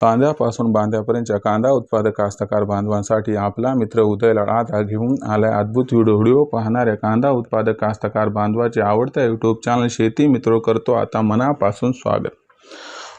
कांद्यापासून बांध्यापर्यंतच्या कांदा उत्पादक कास्तकार बांधवांसाठी आपला मित्र उदय आता घेऊन आलाय अद्भुत व्हिडिओ. पाहणाऱ्या कांदा उत्पादक कास्तकार बांधवाचे आवडत्या यूट्यूब चॅनल शेती मित्र करतो. आता मनापासून स्वागत.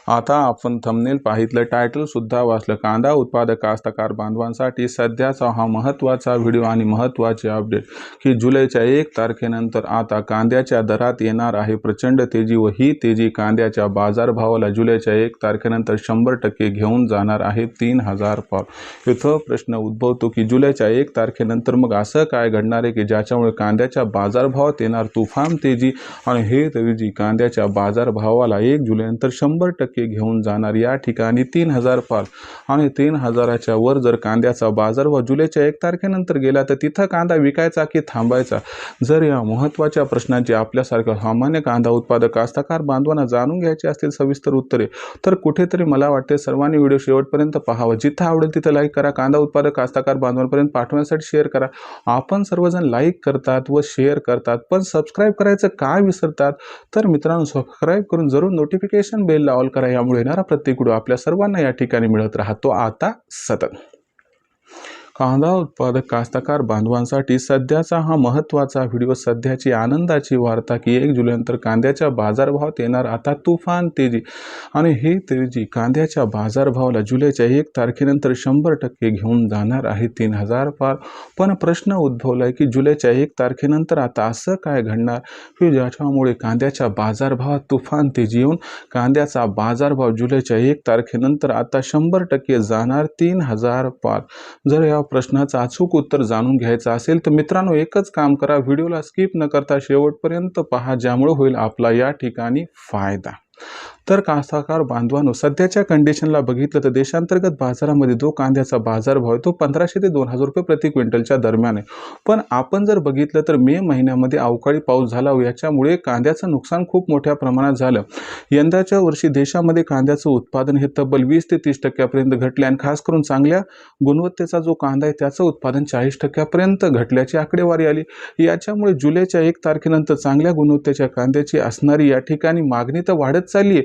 आता आपण थंबनेल पाहितलं टायटल सुद्धा वाचलं. कांदा उत्पादक कास्तकार बांधवांसाठी सध्याचा हा महत्त्वाचा व्हिडिओ आणि महत्त्वाचे अपडेट की जुलैच्या एक तारखेनंतर आता कांद्याच्या दरात येणार आहे प्रचंड तेजी व ही तेजी कांद्याच्या बाजारभावाला जुलैच्या एक तारखेनंतर शंभर टक्के घेऊन जाणार आहे तीन हजार पाव. इथं प्रश्न उद्भवतो की जुलैच्या एक तारखेनंतर मग असं काय घडणार आहे की ज्याच्यामुळे कांद्याच्या बाजारभावात येणार तुफान तेजी आणि हे तेजी कांद्याच्या बाजारभावाला एक जुलैनंतर शंभर टक्के घेऊन जाणार या ठिकाणी तीन हजार पार आणि तीन हजाराच्या वर जर कांद्याचा बाजार व जुलैच्या एक तारखेनंतर गेला तर तिथं कांदा विकायचा की थांबायचा? जर या महत्त्वाच्या प्रश्नाची आपल्यासारख्या सामान्य कांदा उत्पादक कास्तकार बांधवांना जाणून घ्यायची असतील सविस्तर उत्तरे तर कुठेतरी मला वाटते सर्वांनी व्हिडिओ शेवटपर्यंत पाहावा. जिथं आवडेल तिथं लाईक करा कांदा उत्पादक कास्तकार बांधवांपर्यंत पाठवण्यासाठी शेअर करा. आपण सर्वजण लाईक करतात व शेअर करतात पण सबस्क्राईब करायचं काय विसरतात? तर मित्रांनो सबस्क्राईब करून जरूर नोटिफिकेशन बेल लावल करा यामुळे येणारा प्रत्येक व्हिडिओ आपल्या सर्वांना या ठिकाणी मिळत राहतो. आता सतत. कांदा उत्पादक कास्तकार बांधवांसाठी सध्याचा हा महत्त्वाचा व्हिडिओ सध्याची आनंदाची वार्ता की एक जुलैनंतर कांद्याच्या बाजारभावात येणार आता तुफान तेजी. आणि ही तेजी कांद्याच्या बाजारभावाला जुलैच्या एक तारखेनंतर शंभर टक्के घेऊन जाणार आहे तीन हजार पार. पण प्रश्न उद्भवला आहे की जुलैच्या एक तारखेनंतर आता असं काय घडणार? की ज्याच्यामुळे कांद्याच्या बाजारभावात तुफान तेजी येऊन कांद्याचा बाजारभाव जुलैच्या एक तारखेनंतर आता शंभर टक्के जाणार तीन हजार पार. जर या प्रश्नाचं अचूक उत्तर जाणून घ्यायचं असेल तर मित्रांनो एकच काम करा. व्हिडिओला स्किप न करता शेवटपर्यंत पहा ज्यामुळे होईल आपला या ठिकाणी फायदा. तर कासाकार बांधवांनो सध्याच्या कंडिशनला बघितलं तर देशांतर्गत बाजारामध्ये जो कांद्याचा बाजारभाव आहे तो पंधराशे ते दोन हजार रुपये प्रति क्विंटलच्या दरम्यान आहे. पण आपण जर बघितलं तर मे महिन्यामध्ये अवकाळी पाऊस झाला हो, याच्यामुळे कांद्याचं नुकसान खूप मोठ्या प्रमाणात झालं. यंदाच्या वर्षी देशामध्ये कांद्याचं उत्पादन हे तब्बल वीस ते तीस टक्क्यापर्यंत घटले आणि खास करून चांगल्या गुणवत्तेचा जो कांदा आहे त्याचं उत्पादन चाळीस टक्क्यापर्यंत घटल्याची आकडेवारी आली. याच्यामुळे जुलैच्या एक तारखेनंतर चांगल्या गुणवत्तेच्या कांद्याची असणारी या ठिकाणी मागणी तर वाढत चालली आहे.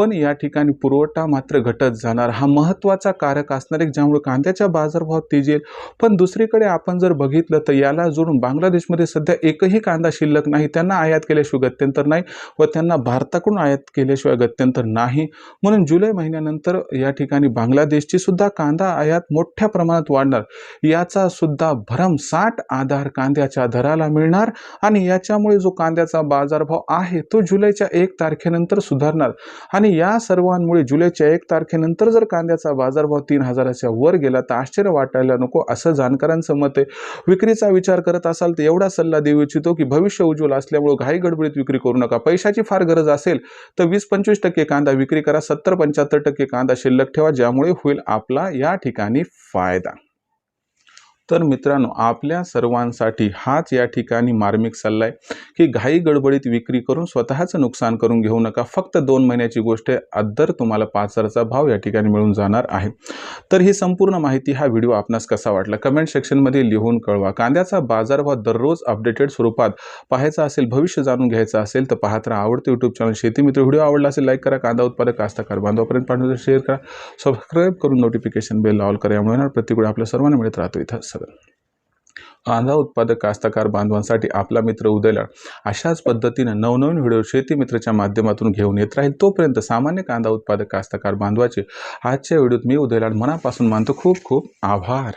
पण या ठिकाणी पुरवठा मात्र घटत जाणार. हा महत्त्वाचा कारक असणार आहे ज्यामुळे कांद्याच्या बाजारभाव तेजी पण दुसरीकडे आपण जर बघितलं तर याला जोडून बांगलादेशमध्ये सध्या एकही कांदा शिल्लक नाही. त्यांना आयात केल्याशिवाय गत्यंतर नाही व त्यांना भारताकडून आयात केल्याशिवाय गत्यंतर नाही. म्हणून जुलै महिन्यानंतर या ठिकाणी बांगलादेशची सुद्धा कांदा आयात मोठ्या प्रमाणात वाढणार. याचा सुद्धा भरमसाठ आधार कांद्याच्या दराला मिळणार आणि याच्यामुळे जो कांद्याचा बाजारभाव आहे तो जुलैच्या एक तारखेनंतर सुधारणार. आणि या सर्वांमुळे जुलैच्या एक तारखेनंतर जर कांद्याचा बाजारभाव तीन हजाराच्या वर गेला तर आश्चर्य वाटायला नको. असं जाणकारांचं मत आहे. विक्रीचा विचार करत असाल तर एवढा सल्ला देऊ इच्छितो की भविष्य उज्ज्वल असल्यामुळे घाई गडबडीत विक्री करू नका. पैशाची फार गरज असेल तर वीस पंचवीस टक्के कांदा विक्री करा. सत्तर पंच्याहत्तर टक्के कांदा शिल्लक ठेवा ज्यामुळे होईल आपला या ठिकाणी फायदा. तर मित्रांनो आपल्या सर्वांसाठी हाच या ठिकाणी मार्मिक सल्ला आहे की घाई गडबडीत विक्री करून स्वतःचं नुकसान करून घेऊ नका. फक्त दोन महिन्याची गोष्ट आहे अद्दर तुम्हाला पाच हजारचा भाव या ठिकाणी मिळून जाणार आहे. तर ही संपूर्ण माहिती हा व्हिडिओ आपणास कसा वाटला? कमेंट सेक्शनमध्ये लिहून कळवा. कांद्याचा बाजारभाव दररोज अपडेटेड स्वरूपात पाहायचा असेल भविष्य जाणून घ्यायचं असेल तर पाहत राहा आवडते यूट्यूब चॅनल शेती मित्र. व्हिडिओ आवडला असेल लाईक करा. कांदा उत्पादक कास्ताकार बांधवापर्यंत पाठवून शेअर करा. सबस्क्राईब करून नोटिफिकेशन बेल लावल करा. यामुळे प्रत्येक वेळी आपल्या सर्वांना मिळत राहतो इथं. सगळं कांदा उत्पादक कास्तकार बांधवांसाठी आपला मित्र उदयला अशाच पद्धतीनं नवनवीन व्हिडिओ शेती मित्रच्या माध्यमातून घेऊन येत राहील. तोपर्यंत सामान्य कांदा उत्पादक कास्तकार बांधवाचे आजच्या व्हिडिओत मी उदयलाड मनापासून मानतो खूप खूप आभार.